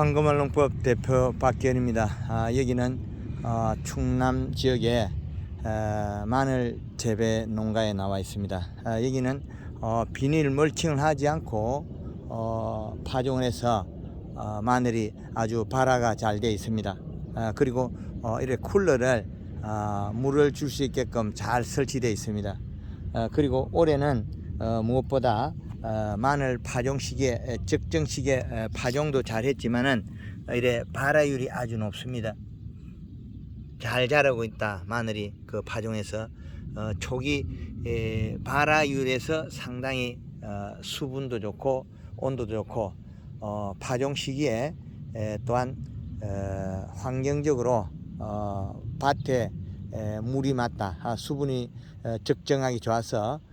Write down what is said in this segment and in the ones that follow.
황금알농법 대표 박기현입니다. 아, 여기는 어, 충남 지역의 어, 마늘 재배 농가에 나와 있습니다. 아, 여기는 어, 비닐 멀칭을 하지 않고 어, 파종을 해서 어, 마늘이 아주 발화가 잘 되어 있습니다. 아, 그리고 어, 이렇게 쿨러를 아, 물을 줄 수 있게끔 잘 설치되어 있습니다. 어, 그리고 올해는 어, 무엇보다 어, 마늘 파종 시기에 에, 적정 시기에 에, 파종도 잘했지만은 어, 이래 발화율이 아주 높습니다. 잘 자라고 있다 마늘이 그 파종에서 어, 초기 에, 발화율에서 상당히 어, 수분도 좋고 온도도 좋고 어, 파종 시기에 에, 또한 어, 환경적으로 어, 밭에 에, 물이 맞다 아, 수분이 어, 적정하게 좋아서 어,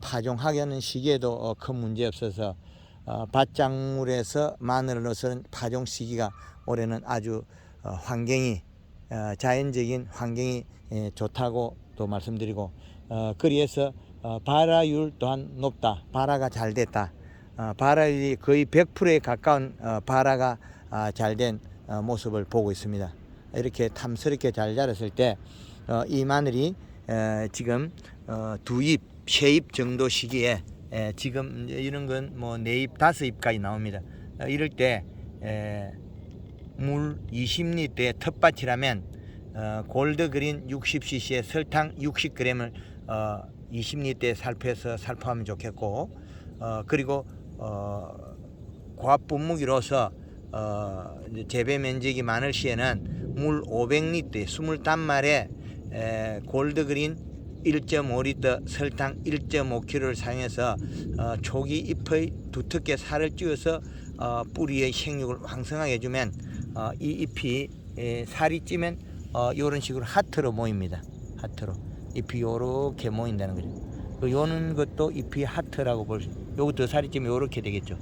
파종하려는 시기에도 어, 큰 문제 없어서 어, 밭작물에서 마늘을 넣어서는 파종 시기가 올해는 아주 어, 환경이 어, 자연적인 환경이 예, 좋다고 또 말씀드리고 어, 그리해서 어, 발화율 또한 높다. 발화가 잘 됐다. 어, 발화율이 거의 100%에 가까운 어, 발화가 아, 잘된 어, 모습을 보고 있습니다. 이렇게 탐스럽게 잘 자랐을 때 이 마늘이 에, 지금 어, 두입 세입 정도 시기에 에, 지금 이런 건 뭐 네입 다섯 입까지 나옵니다. 어, 이럴 때 에, 물 20리터의 텃밭이라면 어, 골드그린 60cc에 설탕 60g을 어, 20리터에 살포해서 살포하면 좋겠고 어, 그리고 어, 고압 분무기로서 어, 재배 면적이 많을 시에는 물 500리터에 20단말에 에, 골드그린 1.5리터 설탕 1.5kg를 사용해서 어, 초기 잎의 두텁게 살을 찧어서 어, 뿌리의 생육을 왕성하게 해주면 어, 이 잎이 에, 살이 찌면 어, 이런 식으로 하트로 모입니다. 하트로 잎이 요렇게 모인다는 거죠. 그 요는 것도 잎이 하트라고 볼 수. 요것도 살이 찌면 요렇게 되겠죠.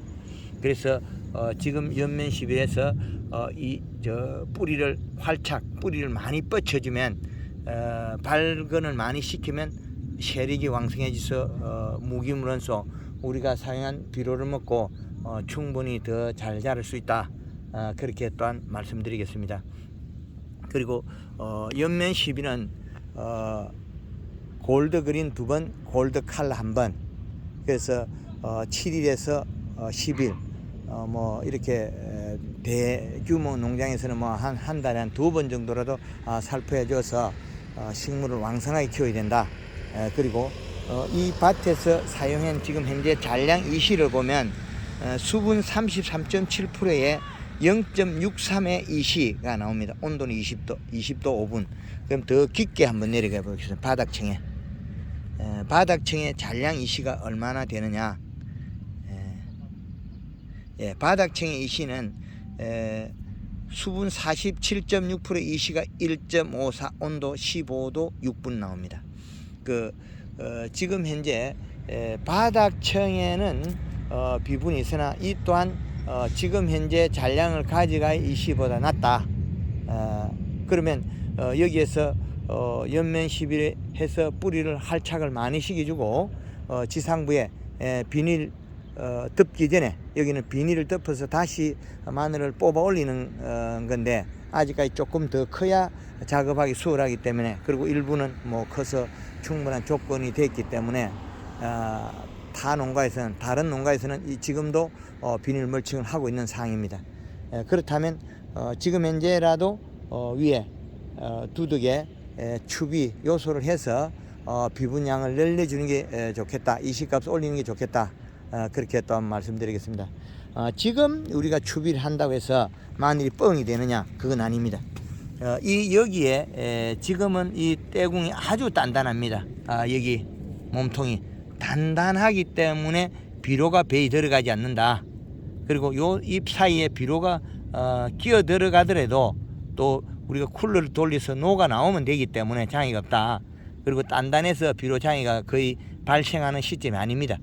그래서 어, 지금 연면 시비에서 어, 이 저 뿌리를 활착 뿌리를 많이 뻗쳐주면 어, 발근을 많이 시키면 세력이 왕성해져서 어, 무기물원소 우리가 사용한 비료를 먹고 어, 충분히 더 잘 자랄 수 있다. 어, 그렇게 또한 말씀드리겠습니다. 그리고 어, 연면 시비는 어, 골드 그린 두 번, 골드 칼라 한 번. 그래서 어, 7일에서 어, 10일. 어, 뭐 이렇게 에, 대규모 농장에서는 뭐 한한 달에 한 두 번 정도라도 아, 살포해줘서 어, 식물을 왕성하게 키워야 된다. 에, 그리고 어, 이 밭에서 사용한 지금 현재 잔량 이시를 보면 어, 수분 33.7%에 0.63의 이시가 나옵니다. 온도는 20도, 20도 5분. 그럼 더 깊게 한번 내려가 보겠습니다. 바닥층에. 에, 바닥층에 잔량 이시가 얼마나 되느냐. 에, 예, 바닥층의 이시는 에, 수분 47.6% 이시가 1.54 온도 15도 6분 나옵니다. 그 어, 지금 현재 에, 바닥층에는 어, 비분이 있으나 이 또한 어, 지금 현재 잔량을 가져가 이시보다 낫다. 어, 그러면 어, 여기에서 어, 연면 시비를 해서 뿌리를 할착을 많이 시켜주고 어, 지상부에 에, 비닐 어, 덮기 전에 여기는 비닐을 덮어서 다시 마늘을 뽑아 올리는 어, 건데 아직까지 조금 더 커야 작업하기 수월하기 때문에 그리고 일부는 뭐 커서 충분한 조건이 됐기 때문에 어, 타 농가에서는 다른 농가에서는 이 지금도 어, 비닐 멀칭을 하고 있는 상황입니다. 에, 그렇다면 어, 지금 현재라도 어, 위에 어, 두둑에 에, 추비 요소를 해서 어, 비분량을 늘려주는 게 에, 좋겠다. 이식값 올리는 게 좋겠다. 어, 그렇게 또 말씀드리겠습니다. 어, 지금 우리가 추비를 한다고 해서 마늘이 뻥이 되느냐? 그건 아닙니다. 어, 이 여기에 에, 지금은 이 떼궁이 아주 단단합니다. 아, 여기 몸통이 단단하기 때문에 비료가 배에 들어가지 않는다. 그리고 요 잎 사이에 비료가 어, 끼어 들어가더라도 또 우리가 쿨러를 돌려서 녹아 나오면 되기 때문에 장애가 없다. 그리고 단단해서 비료 장애가 거의 발생하는 시점이 아닙니다.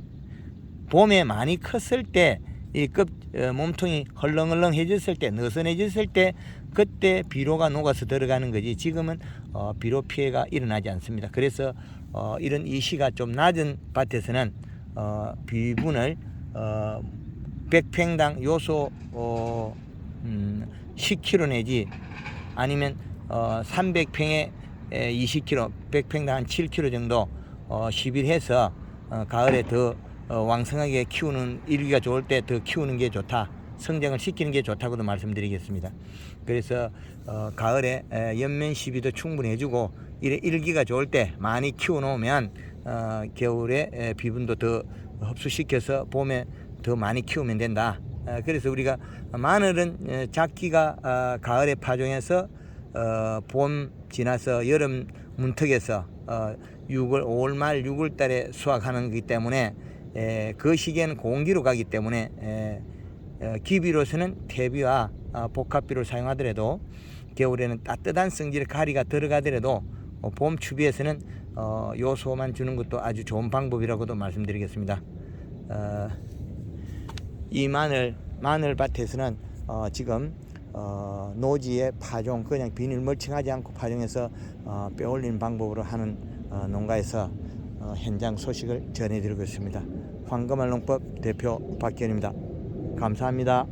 봄에 많이 컸을 때이끝 어, 몸통이 헐렁헐렁해졌을 때 느슨해졌을 때 그때 비료가 녹아서 들어가는 거지 지금은 어, 비료 피해가 일어나지 않습니다. 그래서 어, 이런 이시가 좀 낮은 밭에서는 어, 비분을 어, 100평당 요소 어, 음, 10kg 내지 아니면 어, 300평에 20kg, 100평당 한 7kg 정도 어, 시비해서 어, 가을에 더 어, 왕성하게 키우는 일기가 좋을 때 더 키우는 게 좋다. 성장을 시키는 게 좋다고도 말씀드리겠습니다. 그래서 어, 가을에 에, 연면 시비도 충분히 해주고 이래 일기가 좋을 때 많이 키워 놓으면 어, 겨울에 에, 비분도 더 흡수시켜서 봄에 더 많이 키우면 된다. 어, 그래서 우리가 마늘은 에, 작기가 어, 가을에 파종해서 어, 봄 지나서 여름 문턱에서 어, 6월 5월 말 6월 달에 수확하는 거기 때문에 에, 그 시기에는 공기로 가기 때문에 에, 어, 기비로서는 퇴비와 어, 복합비를 사용하더라도 겨울에는 따뜻한 성질의 가리가 들어가더라도 어, 봄 추비에서는 어, 요소만 주는 것도 아주 좋은 방법이라고도 말씀드리겠습니다. 어, 이 마늘 마늘밭에서는 어, 지금 어, 노지에 파종 그냥 비닐 멀칭하지 않고 파종해서 어, 빼올리는 방법으로 하는 어, 농가에서 어, 현장 소식을 전해드리고 있습니다. 황금알 농법 대표 박기현입니다. 감사합니다.